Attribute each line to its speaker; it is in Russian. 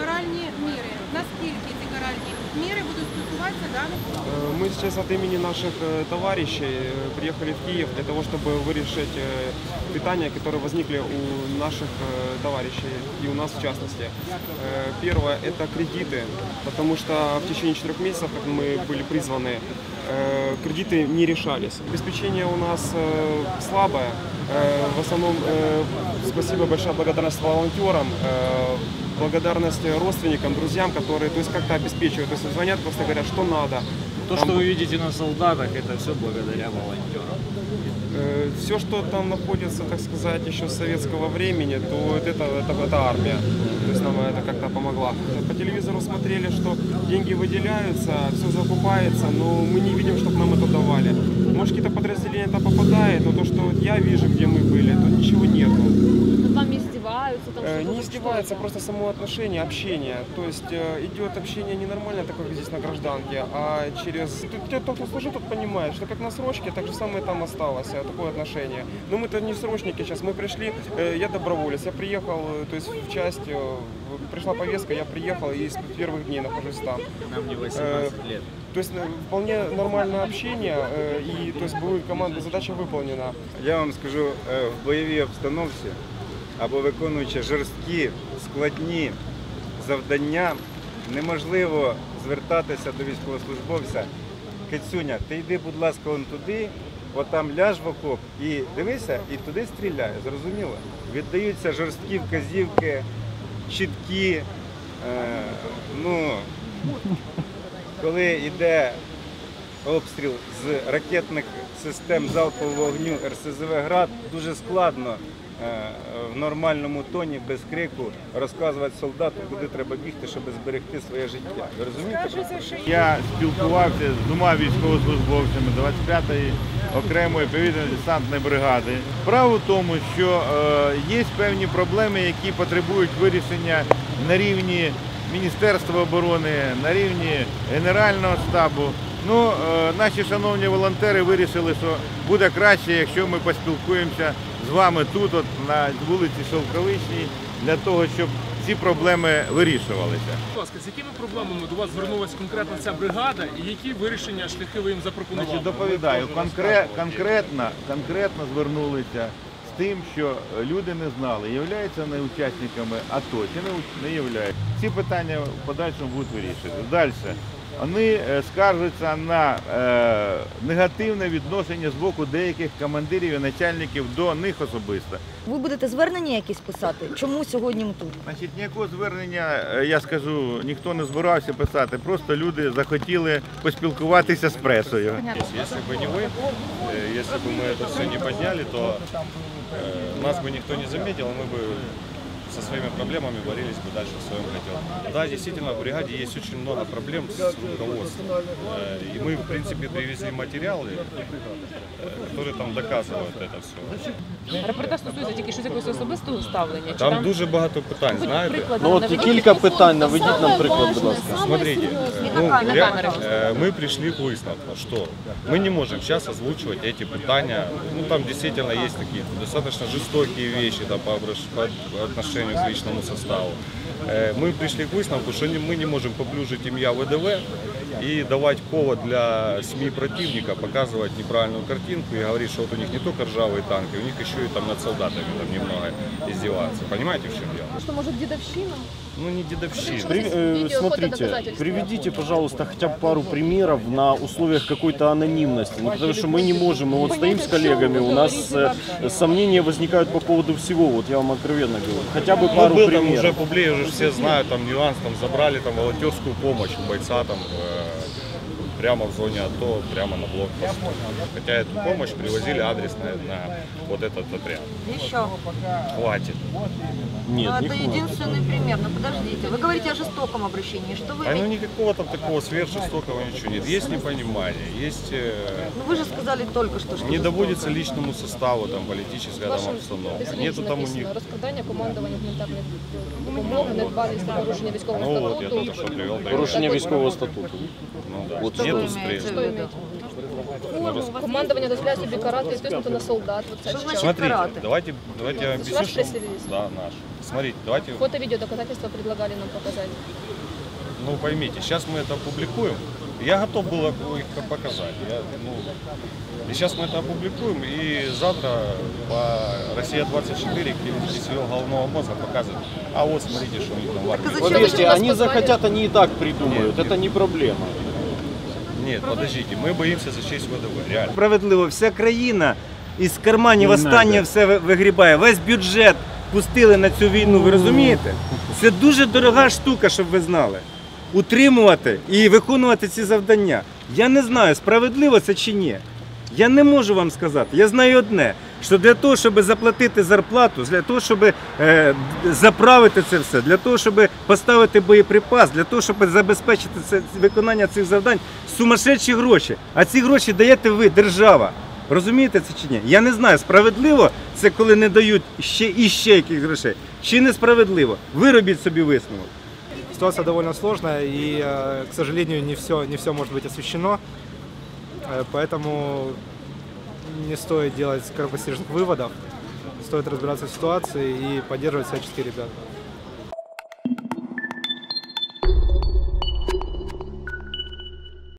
Speaker 1: каральні міри. Наскільки ці каральні міри будуть стосуватися даних
Speaker 2: Э, Мы сейчас от имени наших э, товарищей э, приехали в Киев для того, чтобы вырешить э, питания, которые возникли у наших э, товарищей и у нас в частности. Э, Первое – это кредиты, потому что в течение четырех месяцев, как мы были призваны, э, кредиты не решались. Обеспечение у нас э, слабое. Э, В основном э, спасибо, большая благодарность волонтерам, э, благодарность родственникам, друзьям, которые то есть как-то обеспечивают. То есть звонят, просто говорят, что надо.
Speaker 3: То, что вы видите на солдатах, это все благодаря волонтерам.
Speaker 2: все, что там находится, так сказать, еще с советского времени, то вот это, это, это армия. То есть нам это как-то помогла. По телевизору смотрели, что деньги выделяются, все закупается, но мы не видим, чтобы нам это давали. Может, какие-то подразделения это попадает, но то, что я вижу, где мы были, то ничего нету.
Speaker 4: Над вами издеваются, там
Speaker 2: Э,
Speaker 4: что-то
Speaker 2: Не
Speaker 4: за-
Speaker 2: издевается, просто само отношение, общение. То есть э, идет общение не нормально, так как здесь на гражданке, а через... Тот, кто служит, тот понимает, что как на срочке, так же самое там осталось, э, такое отношение. Но мы-то не срочники сейчас, мы пришли, э, я доброволец, я приехал, э, то есть в часть, э, пришла повестка, я приехал и с первых дней нахожусь там.
Speaker 3: Нам не 18 лет.
Speaker 2: То есть э, вполне нормальное общение, э, и то есть будет команда, задача выполнена.
Speaker 5: Я вам скажу, в бойовій обстановці або виконуючи жорсткі, складні завдання, неможливо звертатися до військовослужбовця. Кицюня, ти йди, будь ласка, он туди, отам ляж в окоп і дивися, і туди стріляй. Зрозуміло? Віддаються жорсткі вказівки, чіткі. Е, ну, коли йде обстріл з ракетних систем залпового вогню РСЗВ «Град» дуже складно в нормальному тоні, без крику, розказувати солдату, куди треба бігти, щоб зберегти своє життя. Ви розумієте? про це?
Speaker 6: Я спілкувався з двома військовослужбовцями 25-ї окремої повітряно-десантної бригади. Справа в тому, що е, є певні проблеми, які потребують вирішення на рівні Міністерства оборони, на рівні Генерального штабу. Ну, е, наші шановні волонтери вирішили, що буде краще, якщо ми поспілкуємося з вами тут, от на вулиці Шовковичній, для того, щоб ці проблеми вирішувалися.
Speaker 7: Будь ласка, з якими проблемами до вас звернулася конкретно ця бригада і які вирішення шляхи ви їм запропонували?
Speaker 6: Значить, доповідаю, конкре- конкретно, конкретно звернулися з тим, що люди не знали, являються вони учасниками АТО чи не, не являються. Ці питання в подальшому будуть вирішувати. Далі Вони е, скаржаться на е, негативне відношення з боку деяких командирів і начальників до них особисто.
Speaker 4: Ви будете звернення якісь писати? Чому сьогодні ми тут?
Speaker 6: Значить, ніякого звернення, е, я скажу, ніхто не збирався писати. Просто люди захотіли поспілкуватися з пресою.
Speaker 8: Если бы не вы, э, если бы мы это все не подняли, то э, нас бы никто не заметил, и мы бы со своими проблемами боролись бы дальше в своем котелке. Да, действительно, в бригаде есть очень много проблем с руководством. Э, И мы, в принципе, привезли материалы, э, которые там доказывают это все.
Speaker 9: Репортаж стосується тільки щось якогось особистого ставлення. Чи
Speaker 8: Там дуже багато питань, знаєте.
Speaker 9: приклади
Speaker 10: Ну от
Speaker 9: наведіть?
Speaker 10: кілька питань наведіть нам приклад, будь ласка.
Speaker 8: Смотрите, ну,
Speaker 9: на
Speaker 8: я-
Speaker 9: камеру.
Speaker 8: э, мы пришли к высновку, что мы не можем сейчас озвучивать эти питания. Ну, там действительно есть такие достаточно жестокие вещи да, по, обращ- по отношению к личному составу. Э, Мы пришли к высновку, что не- мы не можем поплюжить имя ВДВ и давать повод для СМИ противника показывать неправильную картинку и говорить, что вот у них не только ржавые танки, у них еще и там над солдатами там немного издеваться. Понимаете, в чем дело?
Speaker 9: Що, може, дідовщина?
Speaker 8: Ну не дедовщина.
Speaker 10: При- э, смотрите, приведите, пожалуйста, хотя бы пару примеров на условиях какой-то анонимности. Ну, потому что мы не можем, мы вот стоим с коллегами, у нас э, сомнения возникают по поводу всего, вот я вам откровенно говорю. Хотя бы
Speaker 8: Ну,
Speaker 10: пару
Speaker 8: был там уже
Speaker 10: примеров.
Speaker 8: публей, уже все знают, там нюанс, там забрали там волонтерскую помощь у бойца там э, прямо в зоне АТО, прямо на блокпосту. Хотя эту помощь привозили адресно на вот этот отряд.
Speaker 4: Еще.
Speaker 8: Хватит.
Speaker 10: Нет,
Speaker 4: Ну,
Speaker 10: не
Speaker 4: это
Speaker 10: хватит.
Speaker 4: единственный пример. Но подождите, вы говорите о жестоком обращении. Что вы
Speaker 8: А ну
Speaker 4: имеете?
Speaker 8: никакого там такого сверхжестокого ничего нет. Есть непонимание, есть э,
Speaker 4: Ну, вы же сказали только что, что
Speaker 8: не
Speaker 4: жестоко.
Speaker 8: доводится личному составу там политическая там обстановка. Нету там у них.
Speaker 9: розкрадання командування гуманітарної допомоги, недбалість та порушення військового
Speaker 8: Ну вот, я
Speaker 9: статуту.
Speaker 8: только что привел пример.
Speaker 10: Порушення військового статуту.
Speaker 8: Ну да.
Speaker 10: Вот
Speaker 8: Нету
Speaker 9: вас Командование дозволяет себе караты и тиснуто на солдат. Вот?
Speaker 8: Смотрите, давайте, давайте я вам объясню,
Speaker 9: Ваш
Speaker 8: что...
Speaker 9: пресс-релиз?
Speaker 8: Да, наш. Смотрите, давайте,
Speaker 9: Фото, видео, доказательства предлагали нам показать.
Speaker 8: ну поймите, сейчас мы это опубликуем. Я готов был их показать. Я, ну, и сейчас мы это опубликуем, и завтра по Россия-24 кто-нибудь из ее головного мозга показывает. А вот смотрите, что у них там в армии.
Speaker 4: зачем
Speaker 10: Поверьте, они захотят, они и так придумают.
Speaker 8: Нет,
Speaker 10: Это не проблема.
Speaker 8: Нет, подождите, мы боимся за честь ВДВ, реально.
Speaker 5: Справедливо, вся країна із карманів останнє все ви- вигрібає. Весь бюджет пустили на цю війну, ви розумієте? Це дуже дорога штука, щоб ви знали. Утримувати і виконувати ці завдання. Я не знаю, справедливо це чи ні. Я не можу вам сказати. Я знаю одне, що для того, щоб заплатити зарплату, для того, щоб е, заправити це все, для того, щоб поставити боєприпас, для того, щоб забезпечити це виконання цих завдань, сумасшедші гроші. А ці гроші даєте ви, держава. Розумієте це чи ні? Я не знаю, справедливо це коли не дають ще і ще яких грошей. Чи несправедливо? Ви робіть собі висновок.
Speaker 11: Ситуация довольно сложная, и, э, к сожалению, не все, не все может быть освещено. Э, Поэтому не стоит делать скоропостижных выводов. Стоит разбираться в ситуации и поддерживать всячески ребят.